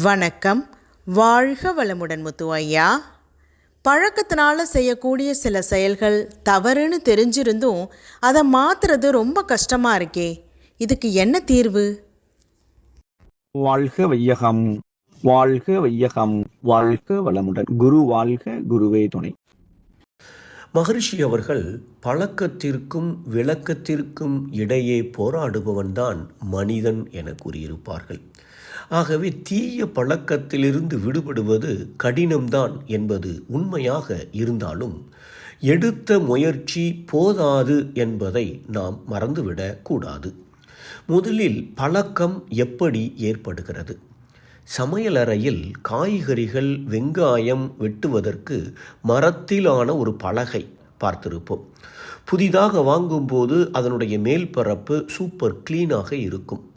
வணக்கம். வாழ்க வளமுடன் முத்து ஐயா பழக்கத்தினால் செய்யக்கூடிய சில செயல்கள் தவறுன்னு தெரிஞ்சிருந்தும் அதை மாற்றுறது ரொம்ப கஷ்டமாக இருக்கே. இதுக்கு என்ன தீர்வு? வாழ்க வையகம். வாழ்க வையகம். வாழ்க வளமுடன். குரு வாழ்க குருவே துணை. மகரிஷி அவர்கள் பழக்கத்திற்கும் விளக்கத்திற்கும் இடையே போராடுபவன்தான் மனிதன் என கூறியிருப்பார்கள். ஆகவே தீய பழக்கத்திலிருந்து விடுபடுவது கடினம்தான் என்பது உண்மையாக இருந்தாலும் எடுத்த முயற்சி போதாது என்பதை நாம் மறந்துவிடக் கூடாது. முதலில் பழக்கம் எப்படி ஏற்படுகிறது? சமையலறையில் காய்கறிகள் வெங்காயம் வெட்டுவதற்கு மரத்திலான ஒரு பலகை பார்த்திருப்போம். புதிதாக வாங்கும்போது அதனுடைய மேல்பரப்பு சூப்பர் க்ளீனாக இருக்கும்.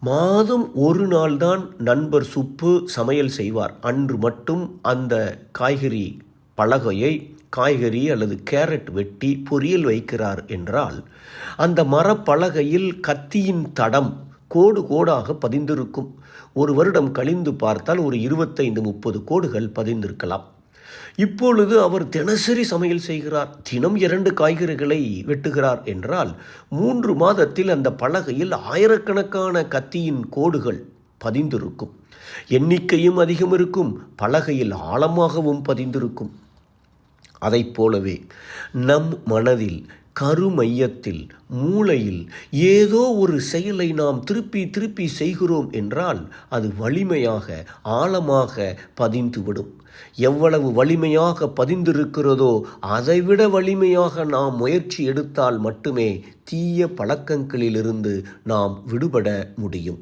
மாதம் ஒரு நாள்தான் நண்பர் சுப்பு சமையல் செய்வார். அன்று மட்டும் அந்த காய்கறி பலகையை காய்கறி அல்லது கேரட் வெட்டி பொரியல் வைக்கிறார் என்றால் அந்த மரப்பலகையில் கத்தியின் தடம் கோடு கோடாக பதிந்திருக்கும். ஒரு வருடம் கழிந்து பார்த்தால் ஒரு இருபத்தைந்து முப்பது கோடுகள் பதிந்திருக்கலாம். இப்பொழுது அவர் தினசரி சமையல் செய்கிறார். தினம் இரண்டு காய்கறிகளை வெட்டுகிறார் என்றால் மூன்று மாதத்தில் அந்த பலகையில் ஆயிரக்கணக்கான கத்தியின் கோடுகள் பதிந்திருக்கும். எண்ணிக்கையும் அதிகம் இருக்கும். பலகையில் ஆழமாகவும் பதிந்திருக்கும். அதைப் போலவே நம் மனதில் கருமையத்தில் மூளையில் ஏதோ ஒரு செயலை நாம் திருப்பி திருப்பி செய்கிறோம் என்றால் அது வலிமையாக ஆழமாக பதிந்துவிடும். எவ்வளவு வலிமையாக பதிந்திருக்கிறதோ அதைவிட வலிமையாக நாம் முயற்சி எடுத்தால் மட்டுமே தீய பழக்கங்களிலிருந்து நாம் விடுபட முடியும்.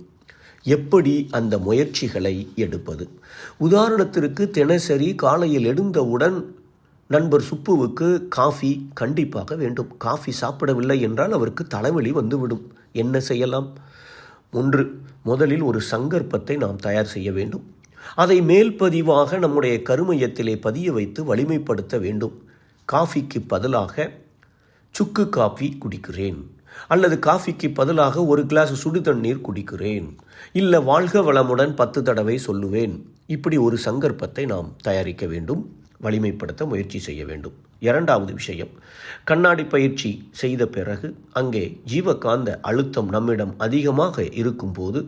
எப்படி அந்த முயற்சிகளை எடுப்பது? உதாரணத்திற்கு தினசரி காலையில் எழுந்தவுடன் நண்பர் சுப்புவுக்கு காஃபி கண்டிப்பாக வேண்டும். காஃபி சாப்பிடவில்லை என்றால் அவருக்கு தலைவலி வந்துவிடும். என்ன செய்யலாம்? ஒன்று முதலில் ஒரு சங்கற்பத்தை நாம் தயார் செய்ய வேண்டும். அதை மேல் பதிவாக நம்முடைய கருமையத்திலே பதிய வைத்து வலிமைப்படுத்த வேண்டும். காஃபிக்கு பதிலாக சுக்கு காஃபி குடிக்கிறேன். அல்லது காஃபிக்கு பதிலாக ஒரு கிளாஸ் சுடு தண்ணீர் குடிக்கிறேன். இல்லை வாழ்க வளமுடன் பத்து தடவை சொல்லுவேன். இப்படி ஒரு சங்கற்பத்தை நாம் தயாரிக்க வேண்டும். வலிமைப்படுத்த முயற்சி செய்ய வேண்டும். இரண்டாவது விஷயம் கண்ணாடி பயிற்சி செய்த பிறகு அங்கே ஜீவகாந்த அழுத்தம் நம்மிடம் அதிகமாக இருக்கும்போது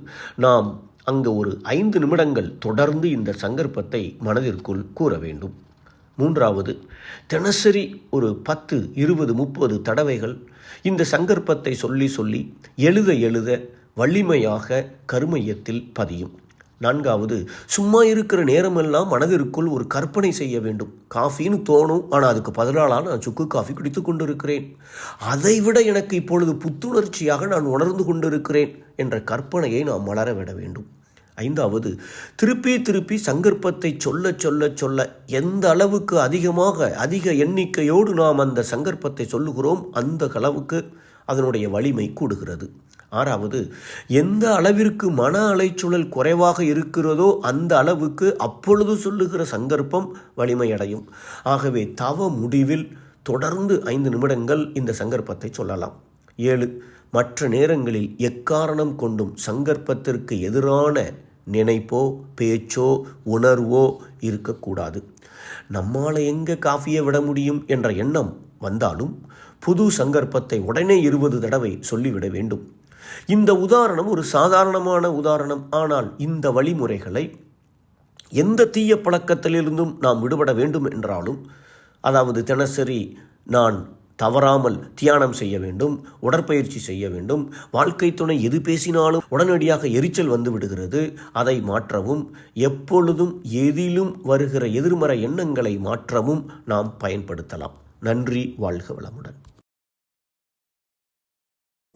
நாம் அங்கு ஒரு ஐந்து நிமிடங்கள் தொடர்ந்து இந்த சங்கற்பத்தை மனதிற்குள் கூற வேண்டும். மூன்றாவது தினசரி ஒரு பத்து இருபது முப்பது தடவைகள் இந்த சங்கற்பத்தை சொல்லி சொல்லி எழுத எழுத வலிமையாக கருமையத்தில் பதியும். நான்காவது சும்மா இருக்கிற நேரமெல்லாம் மனதிற்குள் ஒரு கற்பனை செய்ய வேண்டும். காஃபின்னு தோணும் ஆனால் அதுக்கு பதிலாக நான் சுக்கு காஃபி குடித்து கொண்டிருக்கிறேன். அதைவிட எனக்கு இப்பொழுது புத்துணர்ச்சியாக நான் உணர்ந்து கொண்டிருக்கிறேன் என்ற கற்பனையை நாம் மலர விட வேண்டும். ஐந்தாவது திருப்பி திருப்பி சங்கற்பத்தை சொல்ல சொல்ல சொல்ல எந்த அளவுக்கு அதிகமாக அதிக எண்ணிக்கையோடு நாம் அந்த சங்கற்பத்தை சொல்லுகிறோம் அந்த அளவுக்கு அதனுடைய வலிமை கூடுகிறது. ஆறாவது எந்த அளவிற்கு மன அலைச்சூழல் குறைவாக இருக்கிறதோ அந்த அளவுக்கு அப்பொழுது சொல்லுகிற சங்கற்பம் வலிமையடையும். ஆகவே தவ முடிவில் தொடர்ந்து ஐந்து நிமிடங்கள் இந்த சங்கற்பத்தை சொல்லலாம். ஏழு மற்ற நேரங்களில் எக்காரணம் கொண்டும் சங்கற்பத்திற்கு எதிரான நினைப்போ பேச்சோ உணர்வோ இருக்கக்கூடாது. நம்மால் எங்கே காஃபியை விட முடியும் என்ற எண்ணம் வந்தாலும் புது சங்கற்பத்தை உடனே இருபது தடவை சொல்லிவிட வேண்டும். இந்த உதாரணம் ஒரு சாதாரணமான உதாரணம். ஆனால் இந்த வழிமுறைகளை எந்த தீய பழக்கத்திலிருந்தும் நாம் விடுபட வேண்டும் என்றாலும் அதாவது தினசரி நான் தவறாமல் தியானம் செய்ய வேண்டும் உடற்பயிற்சி செய்ய வேண்டும் வாழ்க்கை துணை எது பேசினாலும் உடனடியாக எரிச்சல் வந்து விடுகிறது அதை மாற்றவும் எப்பொழுதும் எதிலும் வருகிற எதிர்மறை எண்ணங்களை மாற்றவும் நாம் பயன்படுத்தலாம். நன்றி வாழ்க வளமுடன்.